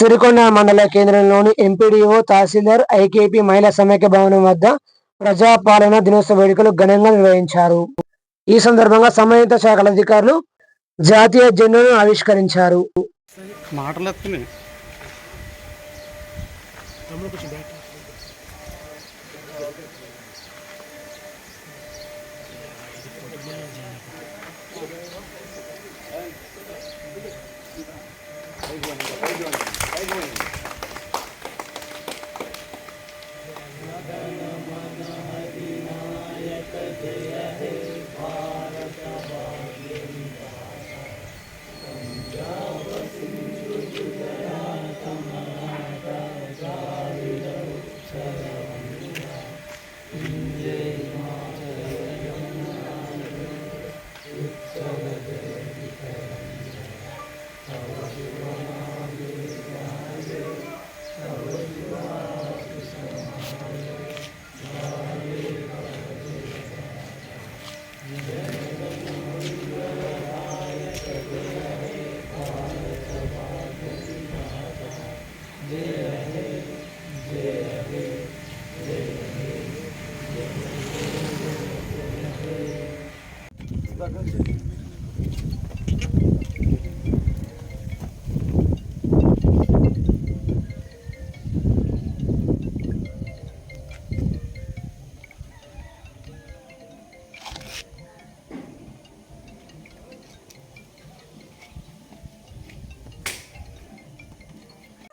సిరికొండ మండల కేంద్రంలోని ఎంపీడీఓ తహసీల్దార్ ఐకేపీ మహిళా సమైక్య భవనం వద్ద ప్రజాపాలన దినోత్సవ వేడుకలు ఘనంగా నిర్వహించారు. ఈ సందర్భంగా సంబంధిత శాఖల అధికారులు జాతీయ జెండాను ఆవిష్కరించారు. మాటలు How you doing? How you?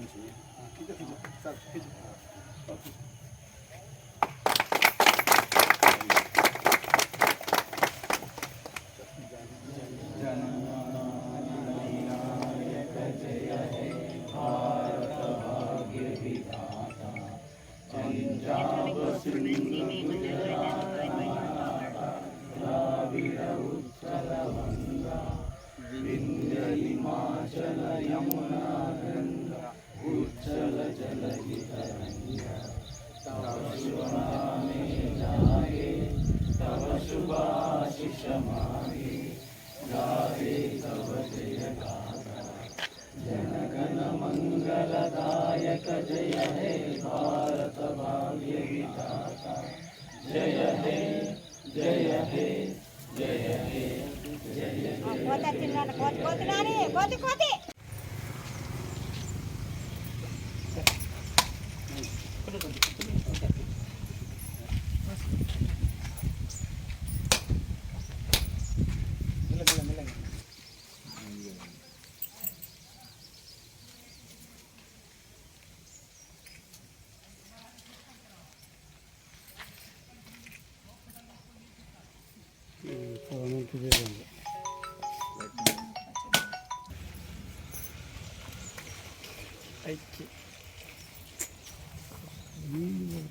이제피자피자싹피자피자넣 어. समाये गावे तव जय गाथा जनगण मंगलदायक जय हे भारत भाग्य विधाता। जय हे जय हे जय हे जय हे।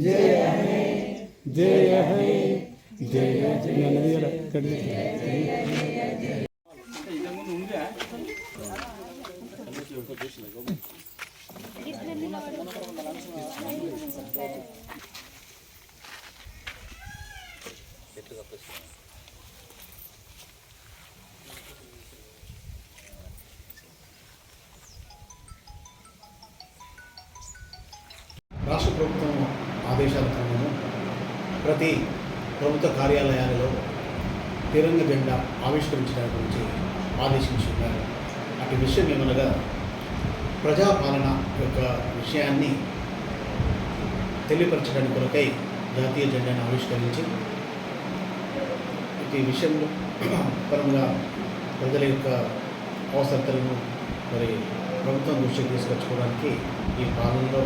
जय जय हरे Thank you. ప్రతి ప్రభుత్వ కార్యాలయాలలో తిరంగ జెండా ఆవిష్కరించడం గురించి ఆదేశించున్నారు అటు విషయం ఏమనగా ప్రజాపాలన యొక్క విషయాన్ని తెలియపరచడానికి కొరకై జాతీయ జెండాను ఆవిష్కరించి ఈ విషయంలో పరంగా ప్రజల యొక్క అవసరతలను మరి ప్రభుత్వం దృష్టికి తీసుకొచ్చుకోవడానికి ఈ పాలనలో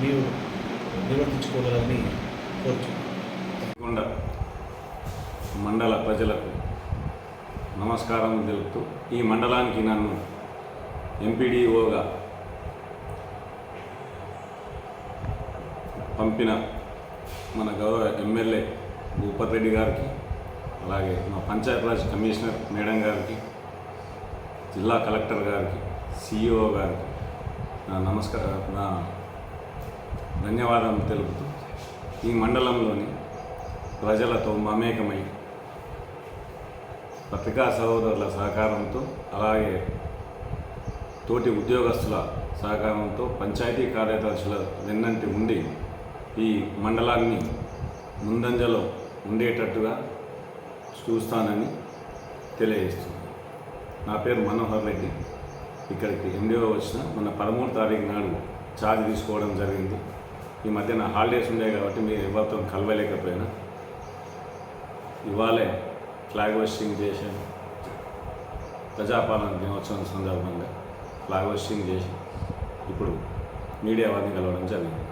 మీరు నిర్వర్తించుకోగలరని కోరుచున్నాను. కొండ మండల ప్రజలకు నమస్కారం తెలుపుతూ ఈ మండలానికి నన్ను ఎంపీడీఓగా పంపిన మన గౌరవ ఎమ్మెల్యే భూపత్ రెడ్డి గారికి అలాగే మా పంచాయతీరాజ్ కమిషనర్ మేడం గారికి జిల్లా కలెక్టర్ గారికి సిఇఓ గారికి నా నమస్కారం నా ధన్యవాదాలు తెలుపుతూ ఈ మండలంలోని ప్రజలతో మమేకమై పత్రికా సహోదరుల సహకారంతో అలాగే తోటి ఉద్యోగస్తుల సహకారంతో పంచాయతీ కార్యదర్శుల నిన్నంటి ఉండి ఈ మండలాన్ని ముందంజలో ఉండేటట్టుగా చూస్తానని తెలియజేస్తుంది నా పేరు మనోహర్ రెడ్డి. ఇక్కడికి ఎండిఓ వచ్చిన మన పదమూడు తారీఖు నాడు ఛార్జ్ తీసుకోవడం జరిగింది. ఈ మధ్యన హాలిడేస్ ఉండే కాబట్టి మీరు ఎవరితో కలవలేకపోయినా ఇవాళే ఫ్లాగ్ హోస్టింగ్ చేశాను ప్రజాపాలన దినోత్సవం సందర్భంగా ఫ్లాగ్ హోస్టింగ్ చేసి ఇప్పుడు మీడియా వారిని కలవడం జరిగింది.